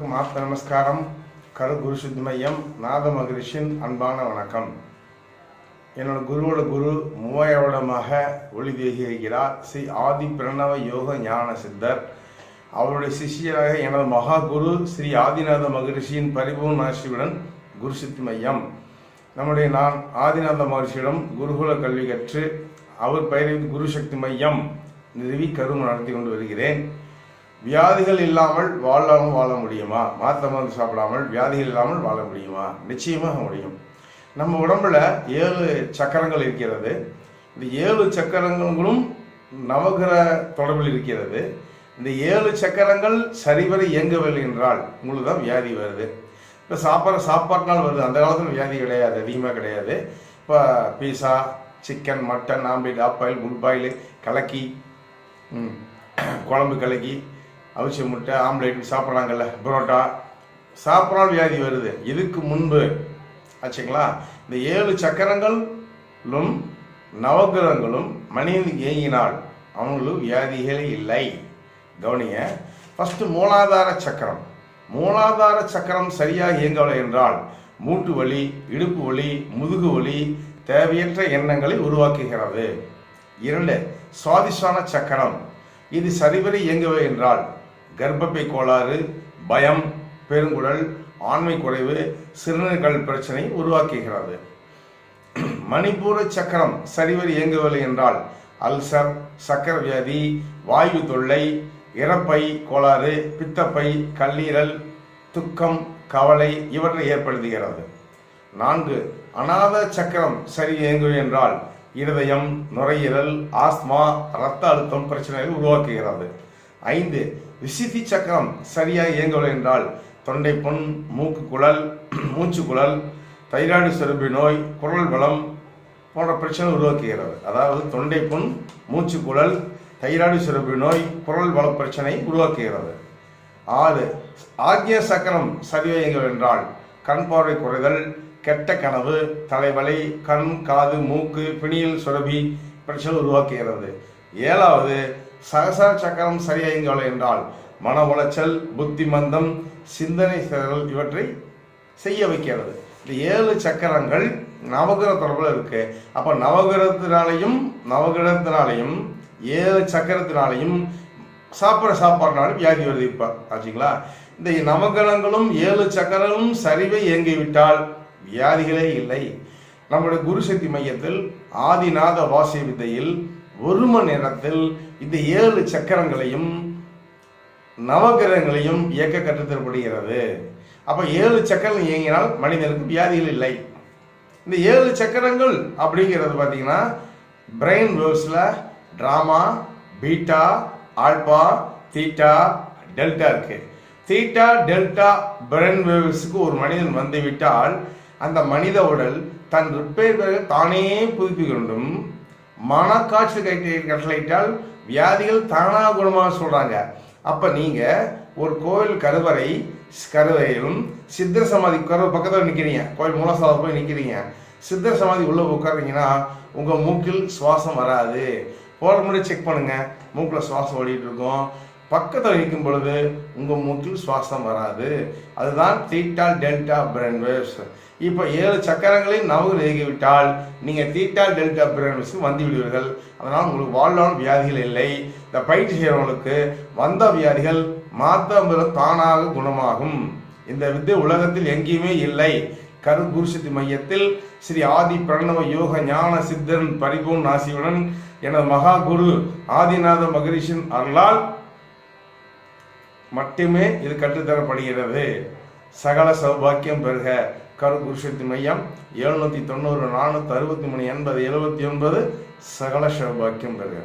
ஆத்ம நமஸ்காரம். கரு குரு சுத்தி மையம் நாத மகரிஷின் அன்பான வணக்கம். என்னோட குருவோட குரு மூவாயிரம் ஒளி தேகியிருக்கிறார். ஸ்ரீ ஆதி பிரணவ யோக ஞான சித்தர். அவருடைய சிஷியராக எனது மகா குரு ஸ்ரீ ஆதிநாத மகரிஷியின் பரிபூர்ண ஆசியுடன் குரு சித்தி மையம். நம்முடைய நான் ஆதிநாத மகர்ஷியிடம் குருகுல கல்வி கற்று அவர் பெயரில் குரு சக்தி மையம் நிறுவி கரும நடத்தி கொண்டு வருகிறேன். வியாதிகள் இல்லாமல் வாழாமல் வாழ முடியுமா? மாத்திரை மருந்து சாப்பிடாமல் வியாதிகள் இல்லாமல் வாழ முடியுமா? நிச்சயமாக முடியும். நம்ம உடம்புல ஏழு சக்கரங்கள் இருக்கிறது. இந்த ஏழு சக்கரங்களும் நவகிரக தொடர்பில் இருக்கிறது. இந்த ஏழு சக்கரங்கள் சரிவர இயங்கவில்லை என்றால் உங்களுக்கு தான் வியாதி வருது. இப்போ சாப்பாடு சாப்பாட்டினால் வருது. அந்த காலத்தில் வியாதி கிடையாது. அதிகமாக கிடையாது. இப்போ pizza chicken mutton omelette half boil முட்பாயில் கலக்கி குழம்பு கலக்கி அவிச்ச முட்டை ஆம்லேட் சாப்பிட்றாங்கல்ல புரோட்டா. சாப்பிட்றால் வியாதி வருது. இதுக்கு முன்பு? ஆச்சுங்களா? இந்த ஏழு சக்கரங்களும் நவகிரகங்களும் மனிதன் இயங்கினால் அவங்களுக்கு வியாதிகளே இல்லை. கவனிய ஃபஸ்ட்டு மூலாதார சக்கரம். மூலாதார சக்கரம் சரியாக இயங்கவில்லை என்றால் மூட்டு வலி இடுப்பு வலி முதுகு வலி தேவையற்ற எண்ணங்களை உருவாக்குகிறது. இரண்டு சுவாதிஷ்டான சக்கரம். இது சரிவரை இயங்கவே என்றால் கர்ப்பப்பை கோளாறு பயம் பெருங்குடல் ஆண்மை குறைவு சிறுநீர்கள் பிரச்சனை உருவாக்குகிறது. மணிப்பூர சக்கரம் சரிவர் இயங்கவில்லை என்றால் அல்சர் சக்கர வியாதி வாயு தொல்லை இறப்பை கோளாறு பித்தப்பை கல்லீரல் துக்கம் கவலை இவற்றை ஏற்படுத்துகிறது. நான்கு அநாத சக்கரம் சரி இயங்கும் என்றால் இருதயம் நுரையீரல் ஆஸ்மா இரத்த அழுத்தம் பிரச்சனையை உருவாக்குகிறது. ஐந்து. விசித்தி சக்கரம் சரியாக இயங்கவில்லை என்றால் தொண்டை புண் மூக்கு குழல் மூச்சு குழல் தைராய்டு சுரப்பி நோய் குரல் வளம் போன்ற பிரச்சனை உருவாக்குகிறது. அதாவது தொண்டை புண் மூச்சு குழல் தைராய்டு சுரப்பி நோய் குரல் வள பிரச்சனை உருவாக்குகிறது. ஆறு. ஆக்ய சக்கரம் சரியாக இயங்கவில்லை என்றால் கண் பார்வை குறைதல் கெட்ட கனவு தலைவலி கண் காது மூக்கு பிணியில் சுரபி பிரச்சனை உருவாக்குகிறது. ஏழாவது. சகசா சக்கரம் சரியாயங்கவில்லை என்றால் மன உளைச்சல் புத்தி மந்தம் சிந்தனை சிதறல் இவற்றை செய்ய வைக்கிறது. இந்த ஏழு சக்கரங்கள் நவகிரக தொடர்பில் இருக்கு. அப்ப நவகிரகத்தினாலையும் நவகிரகத்தினாலையும் ஏழு சக்கரத்தினாலையும் சாப்பிட்ற சாப்பாடுனாலும் வியாதி வருது இப்ப. ஆச்சுங்களா? இந்த நவகிரகங்களும் ஏழு சக்கரங்களும் சரிவை இயங்கிவிட்டால் வியாதிகளே இல்லை. நம்முடைய குருசக்தி மையத்தில் ஆதிநாத வாசிய வித்தையில் ஒரு மணி நேரத்தில் இந்த ஏழு சக்கரங்களையும் நவகிரகங்களையும் இயக்க கற்றுத்தரப்படுகிறது. அப்ப ஏழு சக்கரம் இயங்கினால் மனிதனுக்கு வியாதிகள் இல்லை. இந்த ஏழு சக்கரங்கள் அப்படிங்கிறது பார்த்தீங்கன்னா பிரெயின் வேவ்ஸில் ட்ராமா பீட்டா ஆல்பா தீட்டா டெல்டா இருக்கு. தீட்டா டெல்டா பிரெயின் வேவ்ஸுக்கு ஒரு மனிதன் வந்து விட்டால் அந்த மனித உடல் தன் ரிப்பேர் தானே புதுப்பிக்க வேண்டும். மனக்காய்ச்சல் கட்டி கட்டளையிட்டால் வியாதிகள் தானாக குணமாக சொல்கிறாங்க அப்போ நீங்கள் ஒரு கோவில் கருவறை கருவறையிலும் சித்தர் சமாதி கருவ பக்கத்தில் நிற்கிறீங்க கோவில் மூலஸ்தானம் போய் நிற்கிறீங்க சித்தர் சமாதி உள்ளே உட்கார்றீங்கன்னா உங்கள் மூக்கில் சுவாசம் வராது. போகிற முறை செக் பண்ணுங்கள் மூக்கில் சுவாசம் ஓடிட்டு இருக்கோம். பக்கத்தில் நிற்கும் பொழுது உங்கள் மூக்கில் சுவாசம் வராது. அதுதான் தீட்டா டெல்டா பிரெயின் வேவ்ஸ் இப்போ ஏழு சக்கரங்களையும் நவகு விட்டால் நீங்கள் தீட்டா டெல்டா பிரெயின் வேவ்ஸ்க்கு வந்து விடுவீர்கள். அதனால் உங்களுக்கு வாழ்நாள் வியாதிகள் இல்லை. இந்த பயிற்சி செய்கிறவங்களுக்கு வந்த வியாதிகள் மாத்தம் தானாக குணமாகும். இந்த வித்தை உலகத்தில் எங்கேயுமே இல்லை. கரு குருசக்தி மையத்தில் ஸ்ரீ ஆதி பிரணவ யோக ஞான சித்தன் பரிபூர்ண ஆசியுடன் எனது மகா குரு ஆதிநாத மகரிஷின் அருளால் மட்டுமே இது கற்றுத்தரப்படுகிறது. சகல சௌபாக்கியம் பெறுக கரு மையம் எழுநூத்தி தொண்ணூறு நானூத்தி அறுபத்தி மூணு எண்பது எழுபத்தி ஒன்பது சகல சௌபாக்கியம் பெறுக